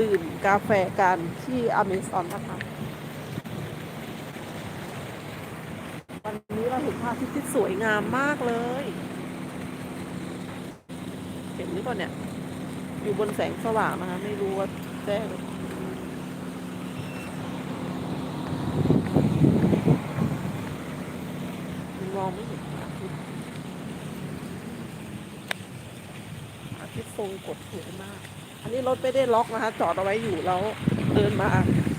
ดื่มกาแฟกันที่อเมซอนนะคะวันนี้เราเห็นพระอาทิตย์ที่สวยงามมากเลย เห็นหรือเปล่าเนี่ย อยู่บนแสงสว่างนะคะ ไม่รู้ว่าแจ้งมันมองไม่เห็นอาทิตย์อาทิตย์ทรงกดสวยมาก อันนี้รถไม่ได้ล็อกนะคะ จอดเอาไว้อยู่แล้วเดินมา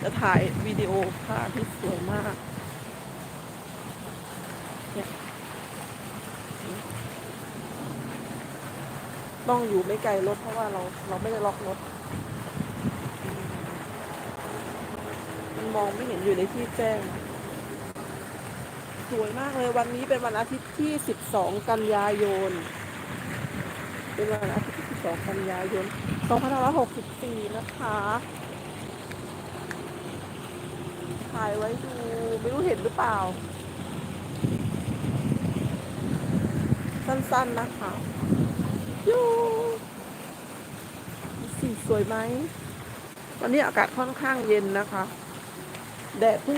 จะถ่ายวิดีโอพระอาทิตย์สวยมากต้องอยู่ไม่ไกลรถเพราะว่าเราเราไม่ได้ล็อกรถมันมองไม่เห็นอยู่ในที่แจ้ง สวยมากเลยวันนี้เป็นวันอาทิตย์ที่ 12 กันยายน เป็นวันอาทิตย์ 22 กันยายน 2564 นะคะ ถ่ายไว้ดูไม่รู้เห็นหรือเปล่า สั้นๆนะคะยูสีสวยไหมวันนี้อากาศค่อนข้างเย็นนะคะ แดดเพิ่ง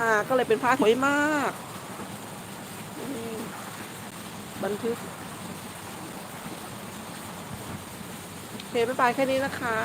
มาก็เลยเป็นผ้าสวยมาก บันทึก โอ เคบ๊ายบายแค่นี้นะคะ